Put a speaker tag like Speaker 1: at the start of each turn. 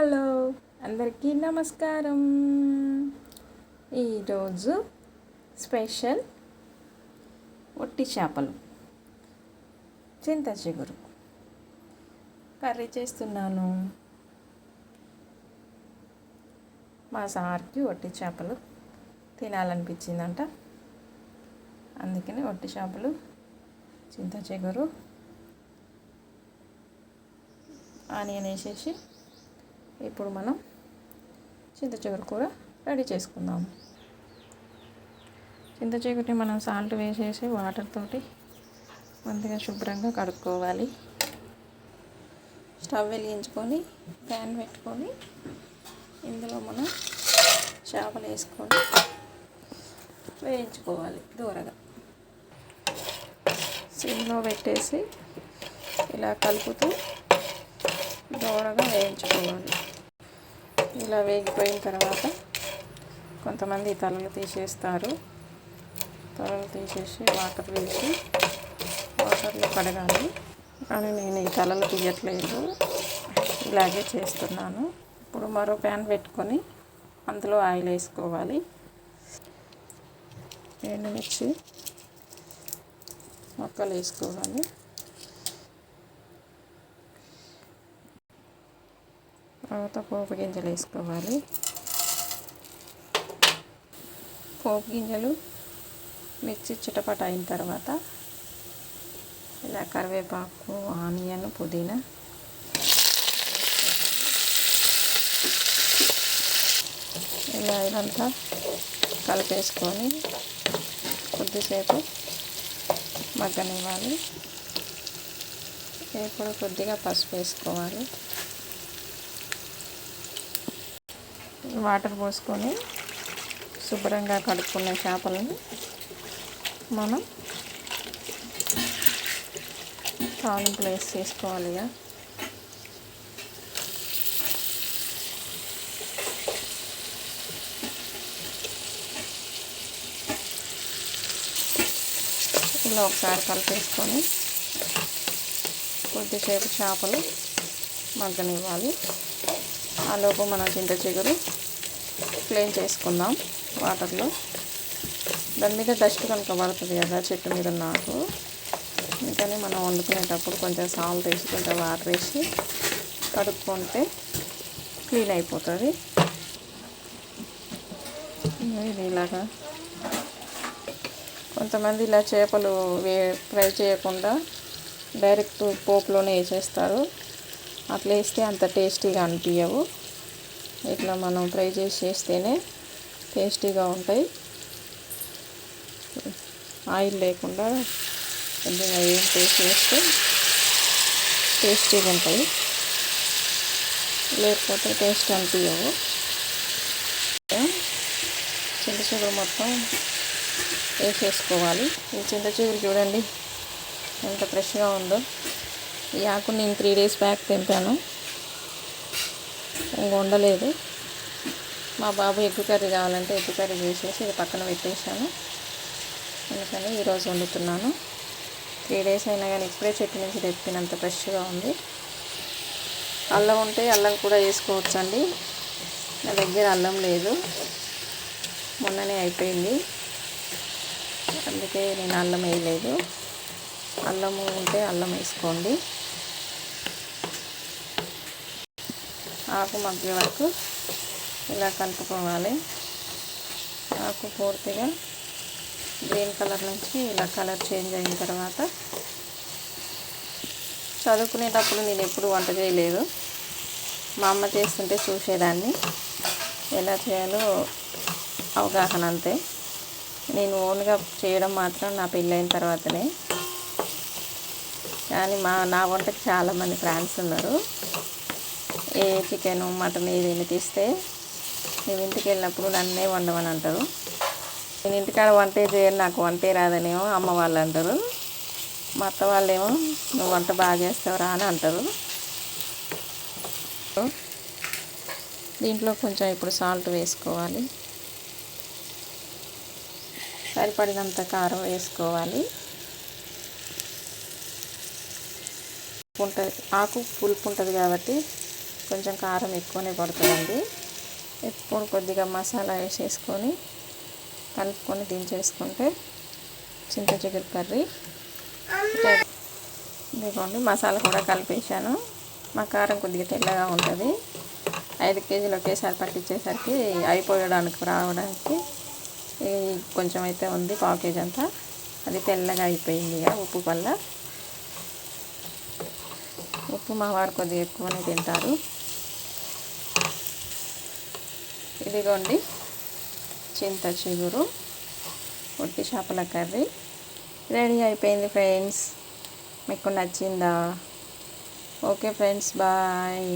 Speaker 1: Hello అందరికీ నమస్కారం. ఈరోజు స్పెషల్ ఒట్టి చేపలు చింత చిగురు కర్రీ చేస్తున్నాను. మా సార్కి ఒట్టి చేపలు తినాలనిపించిందంట. అందుకని ఒట్టి చేపలు చింత చిగురు ఆనియన్ వేసేసి ఇప్పుడు మనం చింత చిగురు కూర రెడీ చేసుకుందాం. చింత చిగురిని మనం సాల్ట్ వేసేసి వాటర్ తోటి మంచిగా శుభ్రంగా కడుక్కోవాలి. స్టవ్ వెలిగించుకొని ప్యాన్ పెట్టుకొని ఇందులో మనం చేపలు వేసుకొని వేయించుకోవాలి దూరగా. సిమ్లో పెట్టేసి ఇలా కలుపుతూ దూరగా వేయించుకోవాలి. ఇలా వేగిపోయిన తర్వాత కొంతమంది తలలు తీసేస్తారు. తలలు తీసేసి వాటర్ వేసి వాటర్లో కడగాలి. కానీ నేను ఈ తలలు తీయట్లేదు. ఇలాగే చేస్తున్నాను. ఇప్పుడు మరో ప్యాన్ పెట్టుకొని అందులో ఆయిల్ వేసుకోవాలి. ఎండుమిర్చి మొక్కలు వేసుకోవాలి. తర్వాత పోపు గింజలు వేసుకోవాలి. పోపు గింజలు మిర్చి చిటపట అయిన తర్వాత ఇలా కరివేపాకు ఆనియన్ పుదీనా ఇలా ఇదంతా కలిపేసుకొని కొద్దిసేపు మగ్గనివ్వాలి. ఇప్పుడు కొద్దిగా పసుపు వేసుకోవాలి. వాటర్ పోసుకొని శుభ్రంగా కడుక్కున్న చేపలను మనం తాలింపులు వేసి చేసుకోవాలిగా ఇక. ఇలా ఒకసారి కలిపేసుకొని కొద్దిసేపు చేపలు మగ్గనివ్వాలి. ఆలోపు మన చింత చిగురు క్లీన్ చేసుకుందాం వాటర్లో. దాని మీద డస్ట్ కనుక పడుతుంది కదా చెట్టు మీద నాకు. అందుకని మనం వండుకునేటప్పుడు కొంచెం సాల్ట్ వేసి కొంచెం వాటర్ వేసి కడుక్కుంటే క్లీన్ అయిపోతుంది. ఇది ఇలాగా. కొంతమంది ఇలా చేపలు వే ఫ్రై చేయకుండా డైరెక్ట్ పోపులోనే వేసేస్తారు. అట్లా వేస్తే అంత టేస్టీగా అనిపించవు ఇట్లా మనం ఫ్రై చేసి చేస్తేనే టేస్టీగా ఉంటాయి. ఆయిల్ లేకుండా కొద్దిగా ఏం టేస్ట్ చేస్తే టేస్టీగా ఉంటాయి. లేకపోతే టేస్ట్ అనిపించవు. చింత చిగురు మొత్తం వేసేసుకోవాలి. ఈ చింత చిగురు చూడండి ఎంత ఫ్రెష్గా ఉందో. ఈ ఆకు నేను త్రీ డేస్ బ్యాక్ తెంపాను. ఇంక ఉండలేదు మా బాబు ఎగ్గు కర్రీ కావాలంటే ఎగ్గు కర్రీ చేసేసి ఇది పక్కన పెట్టేశాను. అందుకని ఈరోజు వండుతున్నాను. త్రీ డేస్ అయినా కానీ ఇప్పుడే చెట్టు నుంచి తెప్పినంత ఫ్రెష్గా ఉంది. అల్లం ఉంటే అల్లం కూడా వేసుకోవచ్చు అండి నా దగ్గర అల్లం లేదు. మొన్ననే అయిపోయింది. అందుకే నేను అల్లం వేయలేదు. అల్లము ఉంటే అల్లం వేసుకోండి. ఆకు మగ్గే వరకు ఇలా కలుపుకోవాలి. ఆకు పూర్తిగా గ్రీన్ కలర్ నుంచి ఇలా కలర్ చేంజ్ అయిన తర్వాత చదువుకునేటప్పుడు నేను ఎప్పుడు వంట చేయలేదు. మా అమ్మ చేస్తుంటే చూసేదాన్ని. ఎలా చేయాలో అవగాహన అంతే. నేను ఓన్గా చేయడం మాత్రం నా పెళ్ళైన తర్వాతనే. కానీ మా నా వంటకి చాలామంది ఫ్రాన్స్ ఉన్నారు. ఏ చికెన్ మటన్ ఏదైనా తీస్తే మేము ఇంటికి వెళ్ళినప్పుడు నన్నే వండమని అంటారు. నేను ఇంటికాడ వంటే చేయను నాకు వంటే రాదనేమో అమ్మ వాళ్ళు అంటారు. మా అత్త వాళ్ళేమో నువ్వు వంట బాగా చేస్తావురా అని అంటారు. దీంట్లో కొంచెం ఇప్పుడు సాల్ట్ వేసుకోవాలి. సరిపడినంత కారం వేసుకోవాలి. ఉంటుంది ఆకు పులుపు ఉంటుంది కాబట్టి కొంచెం కారం ఎక్కువనే పడుతుందండి. ఇప్పుడు కొద్దిగా మసాలా వేసేసుకొని కలుపుకొని దించేసుకుంటే చింత చిగురు కర్రీ. ఇదిగోండి మసాలా కూడా కలిపేసాను మా కారం కొద్దిగా తెల్లగా ఉంటుంది. ఐదు కేజీలు ఒకేసారి పట్టించేసరికి అయిపోయడానికి రావడానికి కొంచెం అయితే ఉంది పావు కేజీ అంతా. అది తెల్లగా అయిపోయింది ఇక ఉప్పు వల్ల. ఉప్పు మా వారు కొద్దిగా ఎక్కువనే తింటారు. ఇదిగోండి చింత చిగురు ఒట్టి చేపల కర్రీ. రెడీ అయిపోయింది ఫ్రెండ్స్. మీకు నచ్చిందా? Okay friends bye.